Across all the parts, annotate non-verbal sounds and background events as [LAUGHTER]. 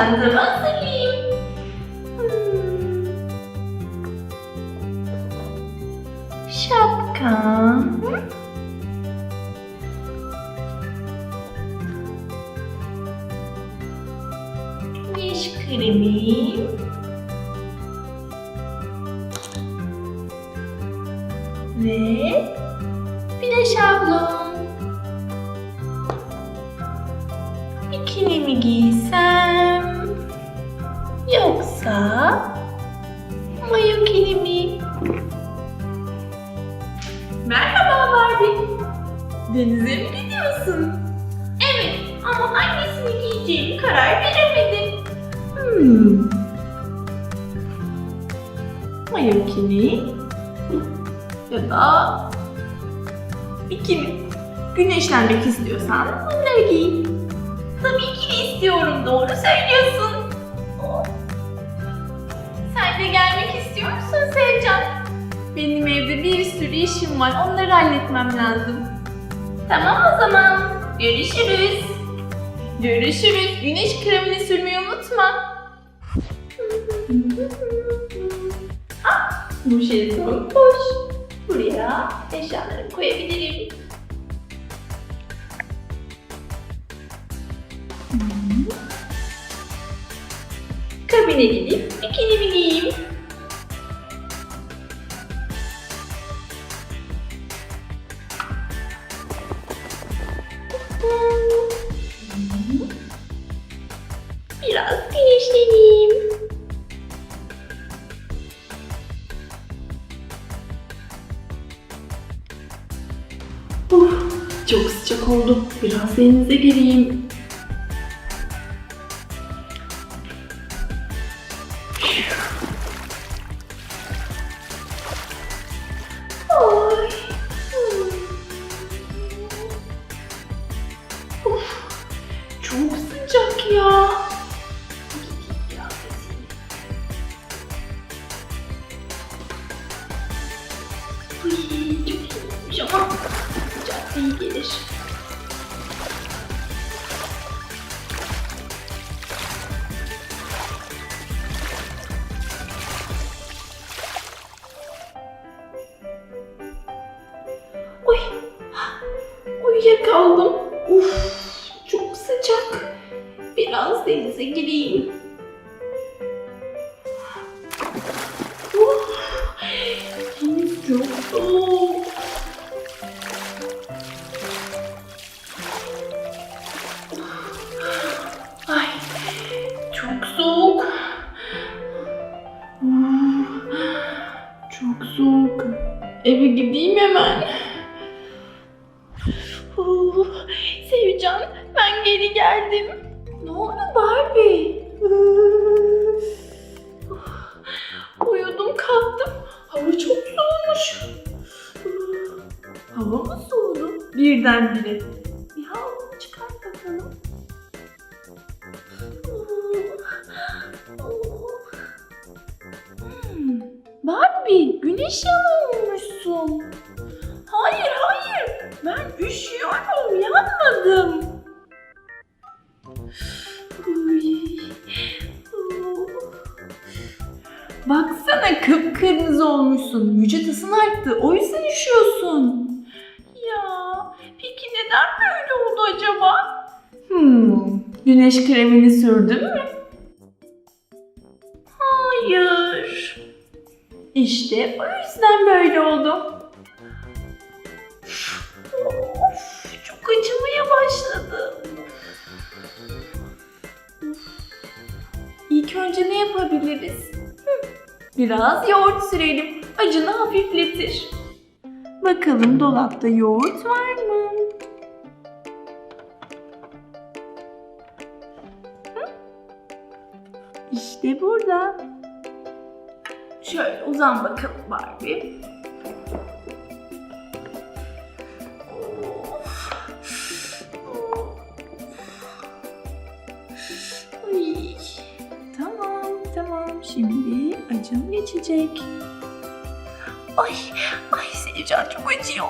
çantamı hazırlayayım. Şapka. Hı? Güneş kremi. Ve Denize mi gidiyorsun? Evet ama hangisini giyeceğimi karar veremedim. Hmm. Mayo ya da bikini. Güneşlenmek istiyorsan bunları giy. Tabii ki de istiyorum. Doğru söylüyorsun. Sen de gelmek istiyor musun Sevcan? Benim evde bir sürü işim var. Onları halletmem lazım. Tamam o zaman. Görüşürüz. Görüşürüz. Güneş kremini sürmeyi unutma. ah, bu şezlong boş. Buraya eşyalarımı koyabilirim. Kabine gidip bikinimi giyeyim. Biraz güneşleneyim. Uf, çok sıcak oldu. Biraz denize gireyim. Uyuyakaldım. Uf, çok sıcak. Biraz denize gireyim. Uf, deniz çok soğuk. Ay, çok soğuk. Uf, Çok soğuk. Eve gideyim hemen. Soğudu? Birdenbire. Bir havlu çıkart bakalım. Hmm, Barbie, güneş yanılmışsın. Hayır, hayır. Ben üşüyorum, yanmadım. Baksana kıpkırmızı olmuşsun. Vücut ısın arttı. O yüzden üşüyorsun. Güneş kremini sürdün mü? Hayır. İşte o yüzden böyle oldu. Çok acımaya başladı. İlk önce ne yapabiliriz? Biraz yoğurt sürelim. Acını hafifletir. Bakalım dolapta yoğurt var mı? İşte burada. Şöyle uzan bakalım Barbie. Tamam, tamam. Şimdi acım geçecek. Ay, ay Sevcan çok acıyor.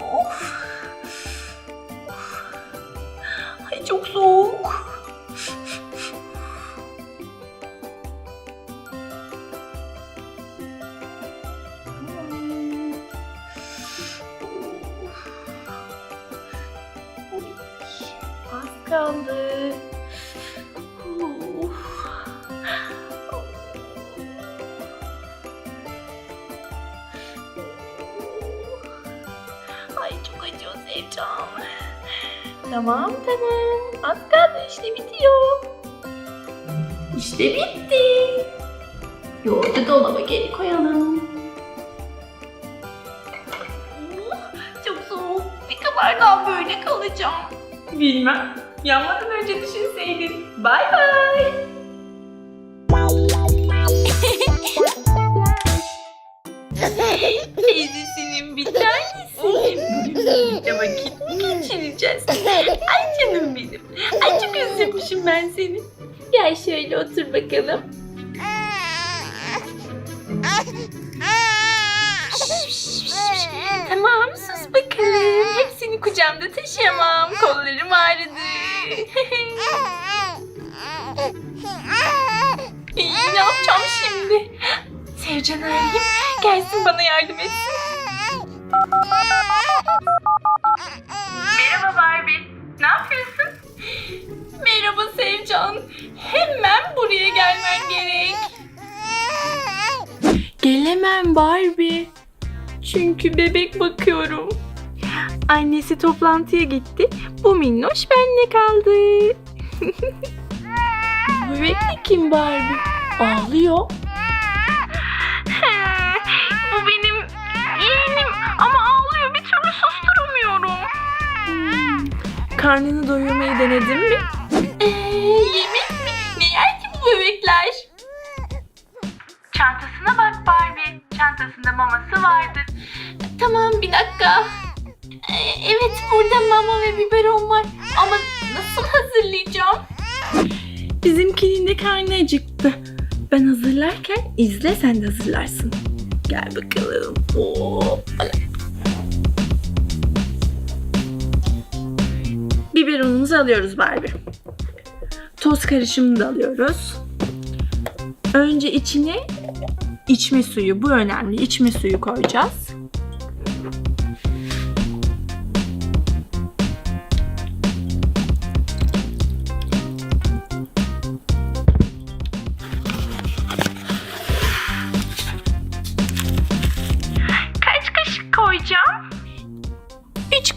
Of. Ay çok soğuk. Kaldı. Ay çok acıyor Sevcan. Tamam tamam. Az kaldı işte bitiyor. İşte bitti. Yoğurdu dolaba geri koyalım. Çok soğuk. Ne kadar daha böyle kalacağım? Bilmem. Yanmadan önce düşünseydin. Bay bay. [LAUGHS] Teyzesinin bir tanesi. Birlikte vakit mi geçireceğiz? Ay canım benim. Ay çok özlemişim ben seni. Gel şöyle otur bakalım. Tamam sus bakalım. Hepsini kucağımda taşıyamam. Kollarım ağrıdı. Ne yapacağım şimdi? Sevcan arayayım. Gelsin bana yardım etsin. Merhaba Barbie. Ne yapıyorsun? Merhaba Sevcan. Hemen buraya gelmen gerek. Gelemem Barbie. Çünkü bebek bakıyorum. Annesi toplantıya gitti. Bu minnoş benle kaldı. [LAUGHS] Bu bebek de kim Barbie? Ağlıyor. Bu benim yeğenim ama ağlıyor bir türlü susturamıyorum. Hmm, Karnını doyurmayı denedin mi? Ee, yemek mi? Ne yer ki bu bebekler? Çantasına bak Barbie. Çantasında maması vardır. Tamam bir dakika. Ee, evet burada mama ve biberon var. Ama nasıl hazırlayacağım? Bizimkinin de karnı acıktı. Ben hazırlarken izle sen de hazırlarsın. Gel bakalım. Oo. Biberonumuzu alıyoruz Barbie. Toz karışımını da alıyoruz. Önce içine içme suyu. Bu önemli. İçme suyu koyacağız.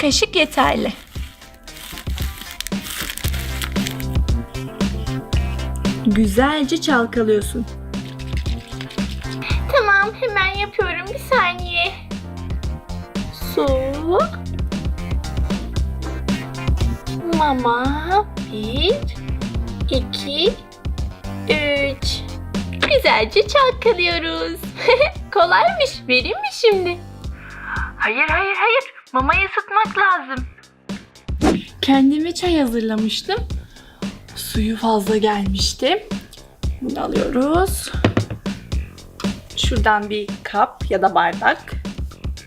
Kaşık yeterli. Güzelce çalkalıyorsun. Tamam hemen yapıyorum bir saniye. Su. Mama. Bir. iki, Üç. Güzelce çalkalıyoruz. [LAUGHS] Kolaymış. Vereyim mi şimdi? Hayır hayır hayır. Mamayı ısıtmak lazım. Kendime çay hazırlamıştım. Suyu fazla gelmişti. Bunu alıyoruz. Şuradan bir kap ya da bardak.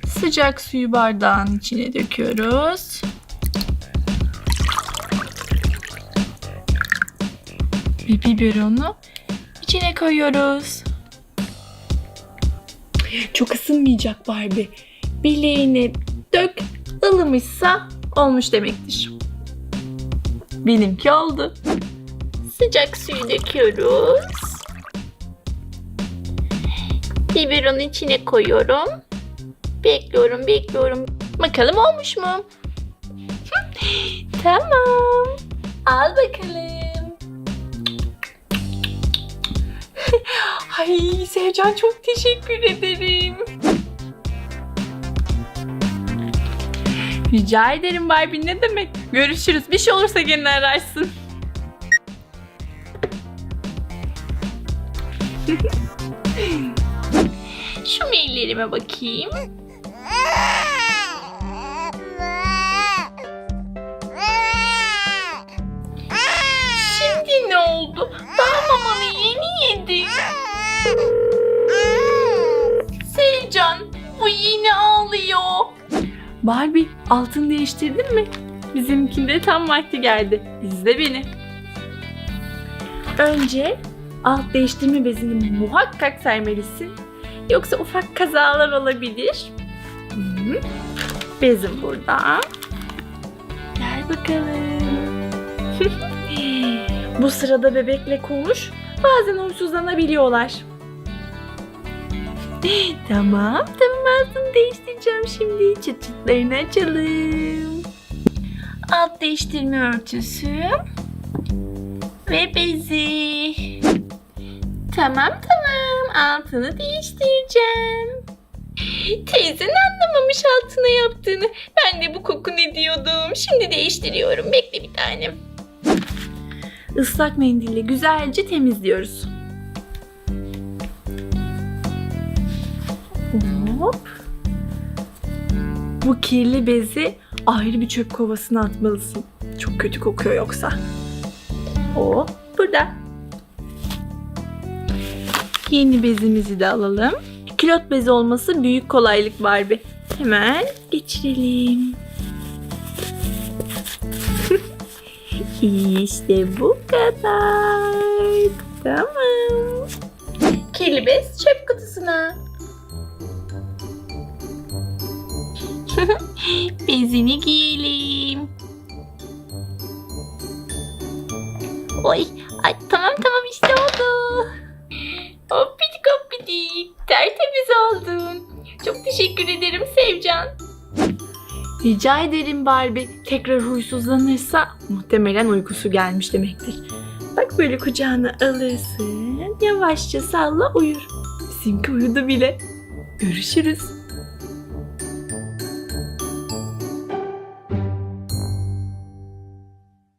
Sıcak suyu bardağın içine döküyoruz. Ve biberonu içine koyuyoruz. Çok ısınmayacak Barbie. Bileğine dök, ılımışsa olmuş demektir. Benimki oldu. Sıcak suyu döküyoruz. Biberonu içine koyuyorum. Bekliyorum, bekliyorum. Bakalım olmuş mu? [LAUGHS] Tamam. Al bakalım. [LAUGHS] Ay Sevcan çok teşekkür ederim. Rica ederim Barbie ne demek. Görüşürüz. Bir şey olursa gene ararsın. [LAUGHS] Şu maillerime bakayım. Barbie, altın değiştirdin mi? Bizimkinde tam vakti geldi. İzle beni. Önce alt değiştirme bezini muhakkak sermelisin. Yoksa ufak kazalar olabilir. Hı. Bezim burada. Gel bakalım. [LAUGHS] Bu sırada bebekle konuş. Bazen huysuzlanabiliyorlar. [LAUGHS] tamam tamam altını değiştireceğim şimdi. Çıt çıtlarını açalım. Alt değiştirme örtüsü. Ve bezi. Tamam tamam altını değiştireceğim. Teyzen anlamamış altına yaptığını. Ben de bu koku ne diyordum. Şimdi değiştiriyorum. Bekle bir tanem. Islak mendille güzelce temizliyoruz. Hop. Bu kirli bezi ayrı bir çöp kovasına atmalısın. Çok kötü kokuyor yoksa. Hop burada. Yeni bezimizi de alalım. Külot bezi olması büyük kolaylık Barbie. Hemen geçirelim. [LAUGHS] işte bu kadar. Tamam. Kirli bez çöp kutusuna. [LAUGHS] Bezini giyelim. Oy, ay, tamam tamam işte oldu. Hoppidik hoppidik. Tertemiz oldun. Çok teşekkür ederim Sevcan. Rica ederim Barbie. Tekrar huysuzlanırsa muhtemelen uykusu gelmiş demektir. Bak böyle kucağına alırsın. Yavaşça salla uyur. Bizimki uyudu bile. Görüşürüz.